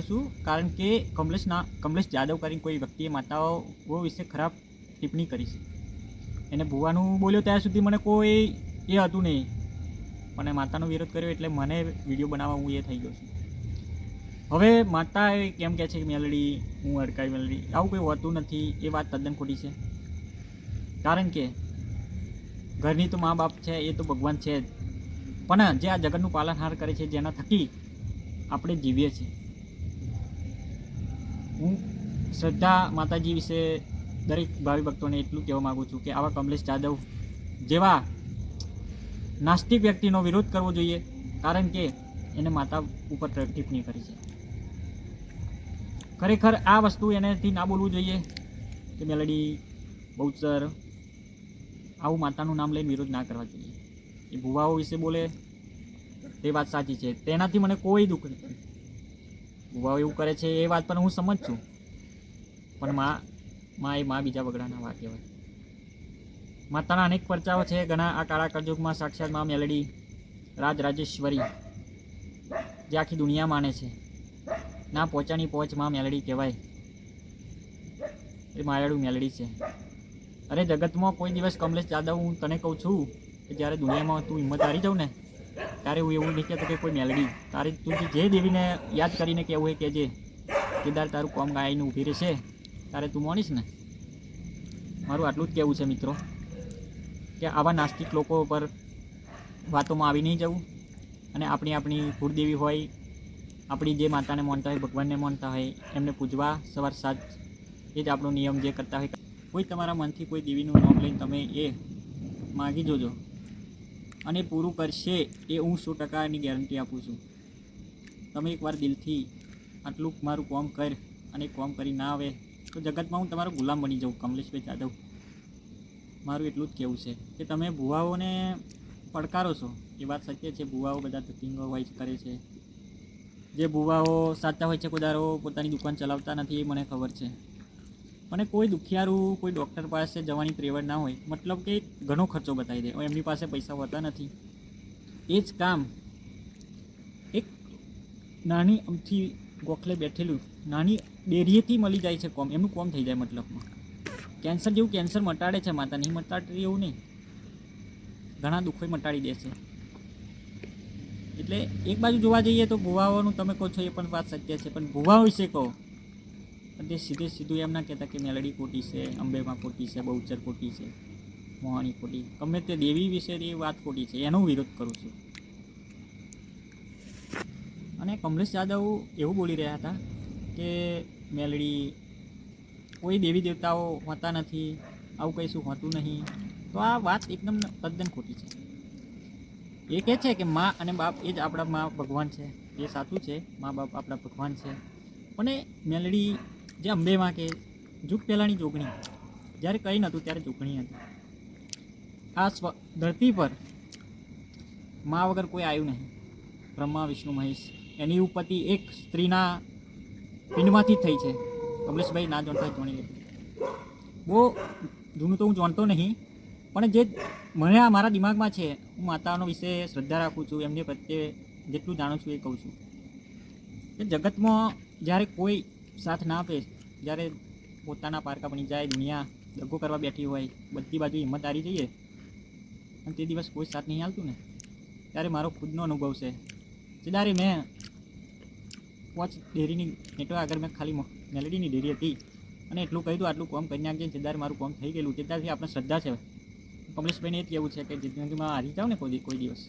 છું. કારણ કે કમલેશના કમલેશ જાદવ કરીને કોઈ વ્યક્તિએ માતાઓ વિશે ખરાબ ટિપ્પણી કરી છે. એને ભુવાનું બોલ્યો ત્યાં સુધી મને કોઈ એ હતું નહીં. પણ માતાનો વિરોધ કર્યો એટલે મને વીડિયો બનાવવા હું એ થઈ ગયો છું. હવે માતા કેમ કહે છે કે મેલડી, હું અડકાઈ મેલડી, આવું કોઈ હોતું નથી. એ વાત તદ્દન ખોટી છે. કારણ કે ઘરની તો મા બાપ છે, એ તો ભગવાન છે જ. પણ જે આ જગતનું પાલનહાર કરે છે, જેના થકી આપણે જીવીએ છીએ. હું શ્રદ્ધા માતાજી વિશે દરેક ભાવિ ભક્તોને એટલું કહેવા માગું છું કે આવા કમલેશ જાદવ જેવા નાસ્તિક વ્યક્તિનો વિરોધ કરવો જોઈએ, કારણ કે એને માતા ઉપર ટિપ્પણી કરી છે ખરેખર આ વસ્તુ એનેથી ના બોલવું જોઈએ કે મેલડી, બહુચર, આવું માતાનું નામ લઈને વિરોધ ના કરવા જોઈએ. એ ભુવાઓ વિશે બોલે, તે વાત સાચી છે. તેનાથી મને કોઈ દુઃખ નથી. ભુવાઓ એવું કરે છે એ વાત પણ હું સમજ છું. પણ માં માં એ માં બીજા વગડાના વાત કહેવાય. માતાના અનેક પરચાઓ છે. ઘણા આ કાળા કળયુગમાં સાક્ષાતમાં મેલડી રાજ રાજેશ્વરી જે આખી દુનિયા માને છે. ના પોચાની પોચમાં મેલડી કહેવાય. એ માયાળું મેલડી છે. અરે જગતમાં કોઈ દિવસ કમલેશ જાદવ, હું તને કહું છું કે જ્યારે દુનિયામાં તું હિંમત હારી જાઉં ને ત્યારે હું એવું નહીં કહેતો કે કોઈ મેલડી તારી તું જે દેવીને યાદ કરીને કહેવું હોય કહેજે કેદાર તારું કોમ ગાઈને ઊભી રહેશે. ત્યારે તું મોનીશ ને? મારું આટલું જ કહેવું છે મિત્રો. કે આવા નાસ્તિક લોકો પર વાતોમાં આવી નહીં જવું. અને આપણી આપણી કુળદેવી હોય, આપણી જે માતાને માનતા હોય, ભગવાનને માનતા હોય, એમને પૂજવા સવાર સાંજ એ જ આપણો નિયમ જે કરતા હોય. કોઈ તમારા મનથી કોઈ દેવીનું નામ લઈને તમે એ માગી જોજો. અને પૂરું કરશે એ હું સો ટકાની ગેરંટી આપું છું. તમે એકવાર દિલથી આટલું મારું કોમ કર અને કોમ કરી ના આવે તો જગતમાં હું તમારો ગુલામ બની જાઉં, કમલેશભાઈ જાદવ. મારું એટલું જ કહેવું છે કે તમે ભુવાઓને પડકારો છો. એ વાત સત્ય છે, ભુવાઓ બધા ધતિંગો હોય કરે છે. જે ભુવાઓ સાચા હોય છે કોદારો પોતાની દુકાન ચલાવતા નથી એ મને ખબર છે. અને કોઈ દુખિયારું, કોઈ ડૉક્ટર પાસે જવાની પ્રેવડ ના હોય, મતલબ કે ઘણો ખર્ચો બતાવી દે એમની પાસે પૈસા હોતા નથી. એ જ કામ એક નાની અમથી ગોખલે બેઠેલું, નાની ડેરીએથી મળી જાય છે કોમ, એમનું કોમ થઈ જાય મતલબમાં. કેન્સર જેવું કેન્સર મટાડે છે, માતા નહીં મટાડતી એવું નહીં. ઘણા દુઃખો મટાડી દે છે. એટલે એક બાજુ જોવા જઈએ તો ભુવાઓનું, તમે કહો છો એ પણ વાત સત્ય છે, પણ ભુવાઓ વિશે કહો. પણ તે સીધે સીધું એમ ના કહેતા કે મેલડી ખોટી છે, અંબેમાં ખોટી છે, બહુચર ખોટી છે, મોહાણી ખોટી. ગમે તે દેવી વિશે એ વાત ખોટી છે, એનો વિરોધ કરું છું. અને કમલેશ યાદવ એવું બોલી રહ્યા હતા કે મેલડી કોઈ દેવી દેવતાઓ હોતા નથી, આવું કંઈ શું હોતું નહીં. તો આ વાત એકદમ તદ્દન ખોટી છે. એ કહે છે કે મા અને બાપ એ જ આપણા મા ભગવાન છે. એ સાચું છે, મા બાપ આપણા ભગવાન છે. પણ મેલડી જે અંબેમાં કે જુગ પહેલાંની જોગણી. જ્યારે કંઈ નહોતું ત્યારે જોગણી હતી. આ સ્વ ધરતી પર મા વગર કોઈ આવ્યું નહીં. બ્રહ્મા, વિષ્ણુ, મહેશ, એની ઉપતિ એક સ્ત્રીના પિંડમાંથી થઈ છે. કમલેશભાઈ ના જાણતા જોણી લેજો. બહુ જૂનું તો હું જાણતો નહીં, પણ જે મને આ મારા દિમાગમાં છે, હું માતાનો વિશે શ્રદ્ધા રાખું છું, એમને પ્રત્યે જેટલું જાણું છું એ કહું છું. કે જગતમાં જ્યારે કોઈ સાથ ના આપે જ્યારે પોતાના પારકા બની જાય, દુનિયા દગો કરવા બેઠી હોય, બધી બાજુ હિંમત હારી જઈએ અને તે દિવસ કોઈ સાથ નહીં આવતું ને. ત્યારે મારો ખુદનો અનુભવ છે. જેદારે મેં વોચ ડેરીની નેટો આગળ મેં ખાલી મેલેડીની ડેરી હતી, અને એટલું કહી દઉં આટલું કોમ કરી નાખજે, જેદાર મારું કોમ થઈ ગયેલું જેદારથી આપણે શ્રદ્ધા છે. કમલેશભાઈને એ જ કહેવું છે કે જિંદગીમાં હારી જાવ ને કોઈ કોઈ દિવસ.